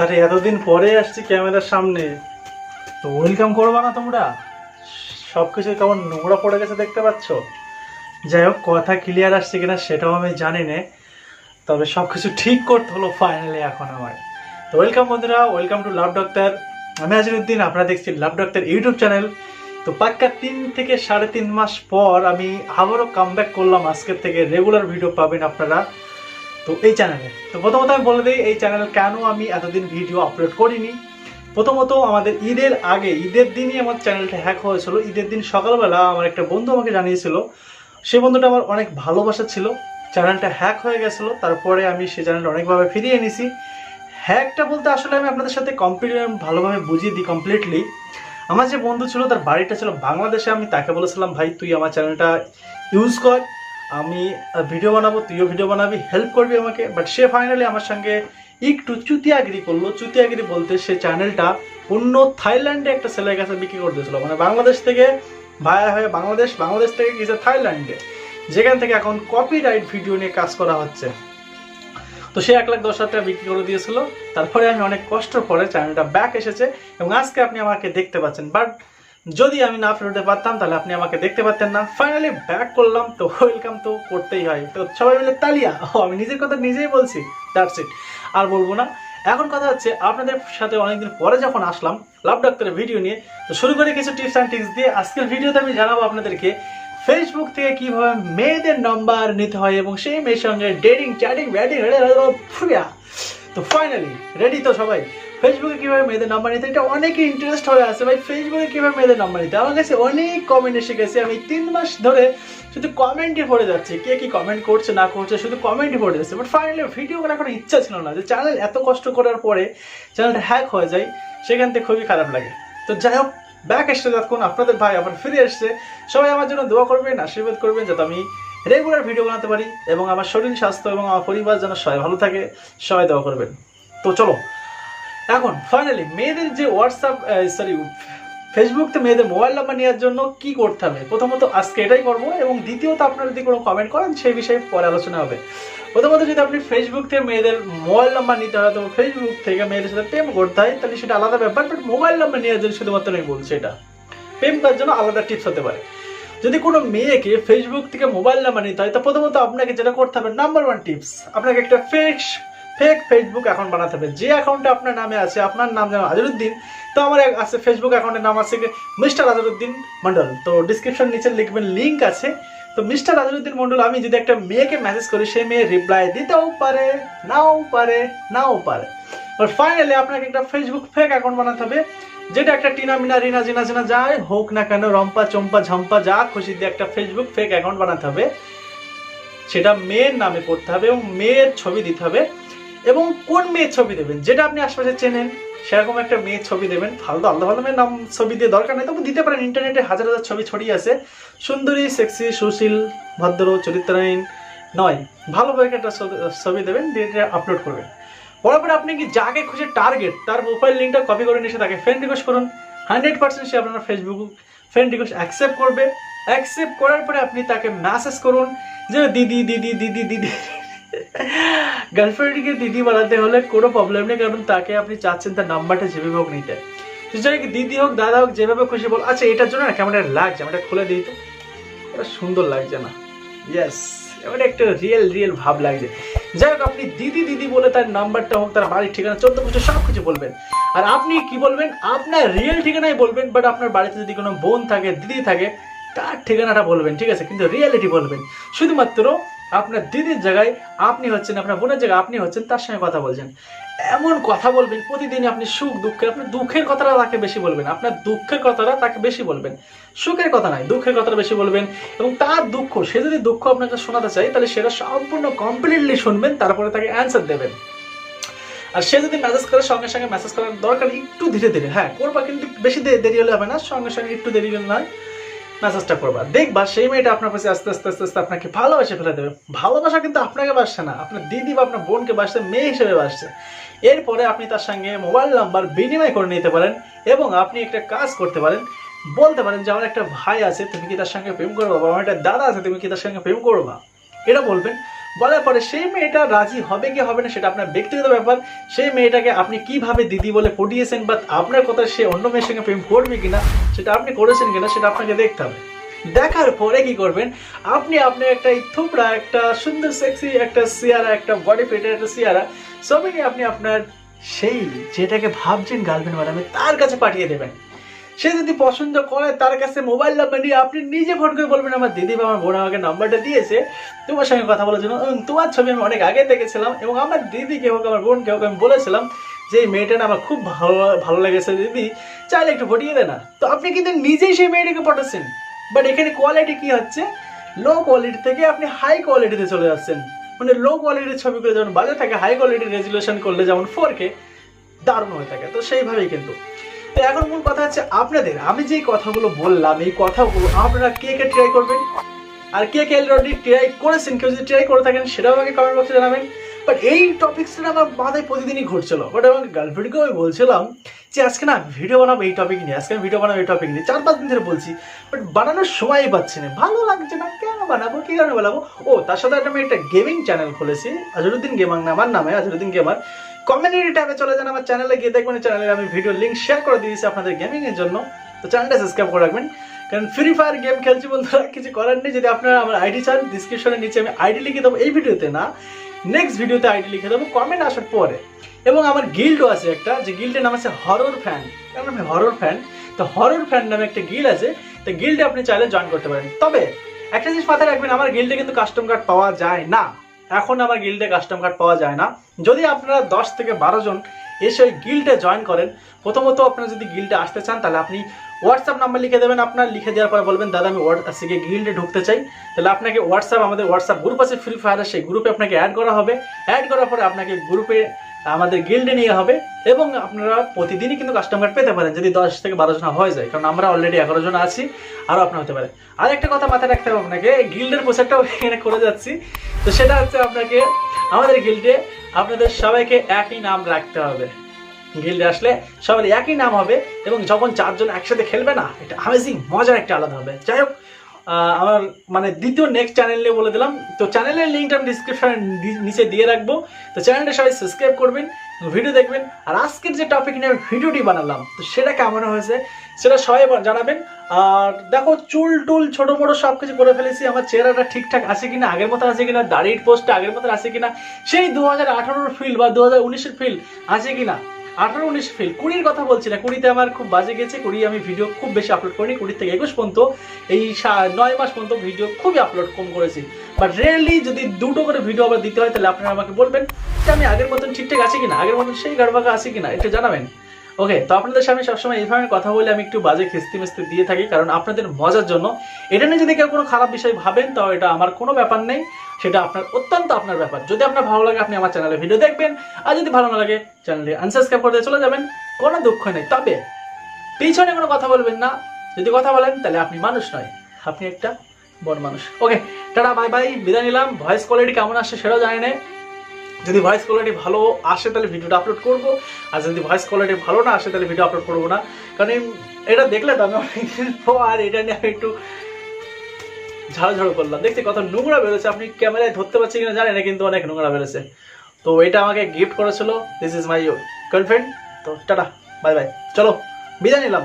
আরে এতদিন পরে আসছি ক্যামেরার সামনে। তো ওয়েলকাম করবা না তোমরা? সব কিছু কেমন নোংরা পড়ে গেছে দেখতে পাচ্ছ? যাই হোক কথা ক্লিয়ার আসছে কিনা সেটাও আমি জানি না। তবে সব কিছু ঠিক করতে হলো ফাইনালি এখন আমার তো ওয়েলকাম বন্ধুরা ওয়েলকাম টু লাভ ডক্টর আমি আজিরুদ্দিন আপনারা দেখছি লাভ ডক্টর ইউটিউব চ্যানেল তো পাক্কা তিন থেকে সাড়ে তিন মাস পর আমি আবারও কাম করলাম। আজকের থেকে রেগুলার ভিডিও পাবেন আপনারা। তো এই চ্যানেলে তো প্রথমত আমি বলে দিই, এই চ্যানেল কেন আমি এতদিন ভিডিও আপলোড করিনি? প্রথমত আমাদের ঈদের আগে, ঈদের দিনই আমার চ্যানেলটা হ্যাক হয়েছিল। ঈদের দিন সকালবেলা আমার একটা বন্ধু আমাকে জানিয়েছিল, সেই বন্ধুটা আমার অনেক ভালোবাসা ছিল। চ্যানেলটা হ্যাক হয়ে গেছিল, তারপরে আমি সেই চ্যানেলটা অনেকভাবে ফিরিয়ে এনেছি। হ্যাকটা বলতে আসলে আমি আপনাদের সাথে কমপ্লিট ভালোভাবে বুঝিয়ে দিই কমপ্লিটলি আমার যে বন্ধু ছিল, তার বাড়িটা ছিল বাংলাদেশে। আমি তাকে বলেছিলাম, ভাই, তুই আমার চ্যানেলটা ইউজ কর। আমি ভিডিও বানাবো, তুইও ভিডিও বানাবি হেল্প করবি আমাকে। বাট সে ফাইনালি আমার সঙ্গে একটু চুতিয়াগিরি করল। চুতিয়াগিরি বলতে সে চ্যানেলটা অন্য থাইল্যান্ডে একটা ছেলের কাছে বিক্রি করে দিয়েছিল। মানে বাংলাদেশ থেকে ভায়া হয়ে বাংলাদেশ বাংলাদেশ থেকে গেছে থাইল্যান্ডে। যেখান থেকে এখন কপিরাইট ভিডিও নিয়ে কাজ করা হচ্ছে। তো সে এক লাখ দশ হাজার টাকা বিক্রি করে দিয়েছিল। তারপরে আমি অনেক কষ্ট পরে চ্যানেলটা ব্যাক এসেছে এবং আজকে আপনি আমাকে দেখতে পাচ্ছেন। বাট যদি আমি না ফেরোতে পারতাম তাহলে আপনি আমাকে দেখতে পারতেন না ফাইনালি ব্যাক করলাম তো ওয়েলকাম তো করতেই হয় তো সবাই মিলে তালিয়া ও আমি নিজের কথা নিজেই বলছি দ্যাটস ইট আর বলব না এখন কথা হচ্ছে আপনাদের সাথে অনেকদিন পরে যখন আসলাম লাভ ডাক্তারের ভিডিও নিয়ে তো শুরু করে কিছু টিপস অ্যান্ড টিপস দিয়ে আজকের ভিডিওতে আমি জানাব আপনাদেরকে ফেসবুক থেকে কীভাবে মেয়েদের নাম্বার নিতে হয় এবং সেই মেয়ের সঙ্গে ডেটিং চ্যাটিং ব্যাটিং তো ফাইনালি রেডি তো সবাই ফেসবুকে কীভাবে মেয়েদের নাম্বার নিতে এটা অনেকে ইন্টারেস্ট হয়ে আছে, ভাই ফেসবুকে কীভাবে মেয়েদের নাম্বার নিতে আমার কাছে অনেক কমেন্ট এসে গেছে, আমি তিন মাস ধরে শুধু কমেন্টই পড়ে যাচ্ছে, কে কি কমেন্ট করছে, না করছে, শুধু কমেন্টই পড়ে যাচ্ছে বাট ফাইনালি ভিডিও করার কোনো ইচ্ছা ছিল না, যে চ্যানেল এত কষ্ট করার পরে চ্যানেলটা হ্যাক হয়ে যায়, সেখান থেকে খুবই খারাপ লাগে। তো যাই হোক ব্যাক এসছে যতক্ষণ আপনাদের ভাই আবার ফিরে এসছে সবাই আমার জন্য দোয়া করবেন, আশীর্বাদ করবেন, যাতে আমি রেগুলার ভিডিও বানাতে পারি, এবং আমার শরীর, স্বাস্থ্য এবং আমার পরিবার যেন সবাই ভালো থাকে, সবাই দোয়া করবেন। তো চলো এখন ফাইনালি মেয়েদের যে হোয়াটসঅ্যাপ সরি ফেসবুকতে মেয়েদের মোবাইল নাম্বার নেওয়ার জন্য কি করতে হবে? প্রথমত আজকে এটাই করব এবং দ্বিতীয়ত আপনারা যদি কোনো কমেন্ট করেন সেই বিষয়ে পরে আলোচনা হবে। প্রথমত যদি আপনি ফেসবুক থেকে মেয়েদের মোবাইল নাম্বার নিতে হয় তো ফেসবুক থেকে মেয়েদের সাথে প্রেম করতে হয়, তাহলে সেটা আলাদা ব্যাপার বাট মোবাইল নাম্বার নেওয়ার জন্য শুধুমাত্র আমি বলছি এটা। প্রেম করার জন্য আলাদা টিপস হতে পারে। যদি কোনো মেয়েকে ফেসবুক থেকে মোবাইল নাম্বার নিতে হয়, তো প্রথমত আপনাকে যেটা করতে হবে নাম্বার ওয়ান টিপস আপনাকে একটা ফেক ফেক ফেসবুক অ্যাকাউন্ট বানাতে হবে। যে অ্যাকাউন্টে আপনার নামে আছে, আপনার নাম যেমন আজরুদ্দিন তো আমার আছে ফেসবুক অ্যাকাউন্টের নাম আছে মিস্টার আজরুদ্দিন মন্ডল। তো ডিসক্রিপশন নিচে লিখবেন লিঙ্ক আছে। তো মিস্টার আজরুদ্দিন মন্ডল, আমি যদি একটা মেয়েকে মেসেজ করি, সে মেয়ে রিপ্লাই দিতেও পারে, নাও পারে নাও পারে। বাট ফাইনালি আপনাকে একটা ফেসবুক ফেক অ্যাকাউন্ট বানাতে হবে, যেটা একটা টিনা মিনা, রিনা, জিনা জিনা যায় হোক না কেন, রম্পা, চম্পা, ঝম্পা, যা খুশি দিয়ে একটা ফেসবুক ফেক অ্যাকাউন্ট বানাতে হবে। সেটা মেয়ের নামে করতে হবে এবং মেয়ের ছবি দিতে হবে। এবং কোন মেয়ের ছবি দেবেন? যেটা আপনি আশপাশে চেনেন, সেরকম একটা মেয়ের ছবি দেবেন। ফালতু আলাদা আলাদা মেয়ের নাম, ছবি দিয়ে দরকার নেই। তবু দিতে পারেন, ইন্টারনেটে হাজার হাজার ছবি ছড়িয়ে আছে। সুন্দরী সেক্সি সুশীল, ভদ্র, চরিত্রহীন নয়। ভালোভাবে একটা ছবি- দেবেন, দিয়ে আপলোড করবেন। পরে আপনি কি যাকে খুশি টার্গেট তার প্রোফাইল লিঙ্কটা কপি করে নিয়ে তাকে ফ্রেন্ড রিকোয়েস্ট করুন। হান্ড্রেড পার্সেন্ট সে আপনার ফেসবুক ফ্রেন্ড রিকোয়েস্ট অ্যাকসেপ্ট করবে। অ্যাকসেপ্ট করার পরে আপনি তাকে মেসেজ করুন যে, দিদি দিদি দিদি দিদি গার্লফ্রেন্ডকে দিদি বানাতে হলে কোনো প্রবলেম নেই, কারণ তাকে আপনি চাচ্ছেন তার নাম্বারটা যেভাবে হোক নিতে। হোক, দিদি হোক, দাদা হোক, যেভাবে খুশি বল আচ্ছা এটার জন্য না কেমন লাগছে এটা খুলে দিই তো। এটা সুন্দর লাগছে না। ইয়েস এবার একটু রিয়েল রিয়েল ভাব লাগছে। যাই হোক, আপনি দিদি দিদি বলে তার নাম্বারটা হোক, তার বাড়ির ঠিকানা, চোদ্দ বছর সব কিছু বলবেন। আর আপনি কি বলবেন? আপনার রিয়েল ঠিকানাই বলবেন বাট আপনার বাড়িতে যদি কোনো বোন থাকে, দিদি থাকে, তার ঠিকানাটা বলবেন, ঠিক আছে? কিন্তু রিয়েলিটি বলবেন। শুধুমাত্র আপনার দিদির জায়গায় আপনি হচ্ছেন, আপনার বোনের জায়গায় আপনি হচ্ছেন, তার সঙ্গে কথা বলছেন। এমন কথা বলবেন, প্রতিদিন আপনি সুখ, দুঃখের, আপনি দুঃখের কথাটা তাকে বেশি বলবেন, আপনার দুঃখের কথাটা তাকে বেশি বলবেন। সুখের কথা নয় দুঃখের কথাটা বেশি বলবেন এবং তার দুঃখ, সে যদি দুঃখ আপনাকে শোনাতে চায়, তাহলে সেটা সম্পূর্ণ কমপ্লিটলি শুনবেন, তারপরে তাকে অ্যান্সার দেবেন। আর সে যদি মেসেজ করে, সঙ্গে সঙ্গে মেসেজ করার দরকার একটু ধীরে ধীরে হ্যাঁ করবা কিন্তু বেশি দেরি হলে হবে না, সঙ্গে সঙ্গে একটু দেরি হলে নয়। মেসেজটা করবা। দেখবা সেই মেয়েটা আপনার কাছে আস্তে আস্তে আস্তে আস্তে আপনাকে ভালোবাসে ফেলে দেবে। ভালোবাসা কিন্তু আপনাকে বাসছে না। আপনার দিদি বা আপনার বোনকে বাসছে, মেয়ে হিসেবে বাসছে। এরপরে আপনি তার সঙ্গে মোবাইল নাম্বার বিনিময় করে নিতে পারেন এবং আপনি একটা কাজ করতে পারেন। বলতে পারেন যে, আমার একটা ভাই আছে, তুমি কি তার সঙ্গে প্রেম করবা? বা আমার একটা দাদা আছে, তুমি কি তার সঙ্গে প্রেম করবা? এটা বলবেন। বলার পরে সেই মেয়েটা রাজি হবে কি হবে না সেটা আপনার ব্যক্তিগত ব্যাপার। সেই মেয়েটাকে আপনি কীভাবে দিদি বলে পটিয়েছেন বা আপনার কথা সে অন্য মেয়ের সঙ্গে প্রেম করবে কিনা, সেটা আপনি করেছেন কিনা সেটা আপনাকে দেখতে হবে। দেখার পরে কি করবেন? আপনি আপনার একটা থুপড়া, একটা সুন্দর সেক্সি একটা সিয়ারা, একটা বডি ফিটের একটা সিয়ারা, সবই আপনি আপনার সেই যেটাকে ভাবছেন গার্লফ্রেন্ড বানাবে তার কাছে পাঠিয়ে দেবেন। সে যদি পছন্দ করে, তার কাছে মোবাইল নাম্বার নিয়ে আপনি নিজে ফোন করে বলবেন, আমার দিদি বা আমার বোন আমাকে নাম্বারটা দিয়েছে। তোমার সঙ্গে কথা বলার জন্য এবং তোমার ছবি আমি অনেক আগে দেখেছিলাম এবং আমার দিদিকে হোক, আমার বোনকে হোক, আমি বলেছিলাম যে, এই মেয়েটা আমার খুব ভালো ভালো লেগেছে দিদি। চাইলে একটু ফটিয়ে দে না। তো আপনি কিন্তু নিজেই সেই মেয়েটাকে পটাচ্ছেন বাট এখানে কোয়ালিটি কি হচ্ছে? লো কোয়ালিটি থেকে আপনি হাই কোয়ালিটিতে চলে যাচ্ছেন। মানে লো কোয়ালিটির ছবিগুলো যেমন বাজে থাকে হাই কোয়ালিটির রেজুলেশন করলে যেমন ফোর কে দারুণ হয়ে থাকে। তো সেইভাবেই কিন্তু। তো এখন মূল কথা হচ্ছে আপনাদের, আমি যেই কথাগুলো বললাম, এই কথাগুলো আপনারা কে কে ট্রাই করবেন? আর কে কে অলরেডি ট্রাই করেছেন, কেউ যদি ট্রাই করে থাকেন, সেটাও আমাকে কমেন্ট বক্সে জানাবেন। বাট এই টপিক্সটা আমার মাথায় প্রতিদিনই ঘুরছিল। বাট আমার গার্লফ্রেন্ডকেও আমি বলছিলাম যে, আজকে না ভিডিও বানাবো এই টপিক নিয়ে, আজকে আমি ভিডিও বানাবো এই টপিক নিয়ে। চার পাঁচ দিন ধরে বলছি বাট বানানোর সময়ই পাচ্ছি না। ভালো লাগছে না, কেন বানাবো, কি কারণে বানাবো? ও, তার সাথে একটা আমি একটা গেমিং চ্যানেল খুলেছি আজরুদ্দিন গেমাং আমার নামে আজরুদ্দিন গেমার কমিউনিটি ট্যাবে চলে যান আমার চ্যানেলে গিয়ে দেখবেন চ্যানেলে আমি ভিডিও লিঙ্ক শেয়ার করে দিয়েছি আপনাদের গেমিংয়ের জন্য। তো চ্যানেলটা সাবস্ক্রাইব করে রাখবেন। কারণ ফ্রি ফায়ার গেম খেলছি বন্ধুরা কিছু করার নেই। যদি আপনারা আমার আইডি চান ডিসক্রিপশনের নিচে আমি আইডি লিখে দেবো। এই ভিডিওতে না নেক্সট ভিডিওতে আইডি লিখে দেবো। কমেন্ট আসার পরে। এবং আমার গিল্ডও আছে একটা, যে গিল্ডের নাম আছে হরর ফ্যান কারণ আমি হরর ফ্যান তো হরর ফ্যান নামে একটা গিল্ড আছে। তো গিল্ডে আপনি চাইলে জয়েন করতে পারেন। তবে, একটা জিনিস মাথায় রাখবেন, আমার গিল্ডে কিন্তু কাস্টম কার্ড পাওয়া যায় না। এখন আমার গিল্ডে কাস্টম কার্ড পাওয়া যায় না। যদি আপনারা দশ থেকে বারো জন এসে ওই গিল্ডে জয়েন করেন, প্রথমত আপনারা যদি গিল্ডে আসতে চান, তাহলে আপনি হোয়াটসঅ্যাপ নাম্বার লিখে দেবেন। আপনার লিখে দেওয়ার পরে বলবেন, দাদা, আমি আজকে গিল্ডে ঢুকতে চাই। তাহলে আপনাকে হোয়াটসঅ্যাপ আমাদের হোয়াটসঅ্যাপ গ্রুপ আছে ফ্রি ফায়ারের সেই গ্রুপে আপনাকে অ্যাড করা হবে। অ্যাড করার পরে আপনাকে গ্রুপে আমাদের গিল্ডে নিয়ে হবে এবং আপনারা প্রতিদিনই কিন্তু কাস্টমার পেতে পারেন, যদি দশ থেকে বারো জন হয়ে যায়। কারণ আমরা অলরেডি এগারো জন আছি আরও আপনার হতে পারে আর একটা কথা মাথায় রাখতে হবে আপনাকে গিল্ডের প্রচারটাও এখানে করে যাচ্ছি। তো সেটা হচ্ছে আপনাকে, আমাদের গিল্ডে আপনাদের সবাইকে একই নাম রাখতে হবে। গিল্ডে আসলে সবার একই নাম হবে এবং যখন চারজন একসাথে খেলবে না, এটা আমেজিং মজার একটা আলাদা হবে। যাই হোক আমার মানে দ্বিতীয় নেক্সট চ্যানেলে বলে দিলাম। তো চ্যানেলের লিঙ্কটা আমি ডিসক্রিপশনে নিচে দিয়ে রাখব। তো চ্যানেলটা সবাই সাবস্ক্রাইব করবেন ভিডিও দেখবেন। আর আজকের যে টপিক নিয়ে ভিডিওটি বানালাম, তো সেটা কেমন হয়েছে, সেটা সবাই জানাবেন। আর দেখো, চুল টুল ছোট মোটো সব কিছু করে ফেলেছি। আমার চেহারাটা ঠিকঠাক আছে কিনা, আগের মতো আছে কিনা, দাড়ির পোস্টটা আগের মতো আছে কিনা, সেই দু হাজার আঠারোর ফিল বা দু হাজার উনিশের ফিল আছে কিনা? আঠারো উনিশ ফিল। কুড়ির কথা বলছি না। কুড়িতে আমার খুব বাজে গেছে। কুড়ি আমি ভিডিও খুব বেশি আপলোড করিনি। কুড়ি থেকে একুশ পর্যন্ত এই নয় মাস পর্যন্ত ভিডিও খুবই আপলোড কম করেছি। বাট রেয়ারলি যদি দুটো করে ভিডিও আবার দিতে হয়, তাহলে আপনারা আমাকে বলবেন যে আমি আগের মতন ঠিকঠাক আছি কিনা? আগের মতন সেই গাড়বাগা আছে কিনা? একটু জানাবেন। ওকে তো আপনাদের সামনে সবসময় এই ধরনের কথা বলে আমি একটু বাজে খিস্তি মিস্তি দিয়ে থাকি, কারণ আপনাদের মজার জন্য। এটা নিয়ে যদি কেউ কোনো খারাপ বিষয় ভাবেন, তাও এটা আমার কোনো ব্যাপার নেই। সেটা আপনার অত্যন্ত আপনার ব্যাপার। যদি আপনার ভালো লাগে, আপনি আমার চ্যানেলে ভিডিও দেখবেন। আর যদি ভালো না লাগে চ্যানেলে আনসাবস্ক্রাইব করে দিয়ে চলে যাবেন। কোনো দুঃখ নেই। তবে, পিছনে কোনো কথা বলবেন না। যদি কথা বলেন, তাহলে আপনি মানুষ নয়। আপনি একটা বড় মানুষ। ওকে টাটা বাই বাই বিদায় নিলাম। ভয়েস কোয়ালিটি কেমন আসছে সেটাও জানি না। যদি ভয়েস কোয়ালিটি ভালো আসে তাহলে ভিডিওটা আপলোড করব। আর যদি ভয়েস কোয়ালিটি ভালো না আসে তাহলে ভিডিও আপলোড করব না। কারণ এটা দেখলে তো আমি অনেকদিন পর এটা নিয়ে আমি একটু ঝাড়াঝাড়ু করলাম। দেখতে কত নোংরা বেরোছে আপনি ক্যামেরায় ধরতে পারছি কিনা জানি না, কিন্তু অনেক নোংরা বেরোছে তো এটা আমাকে গিফট করেছিল। দিস ইজ মাই গার্লফ্রেন্ড তো টাটা বাই বাই চলো, বিদায় নিলাম।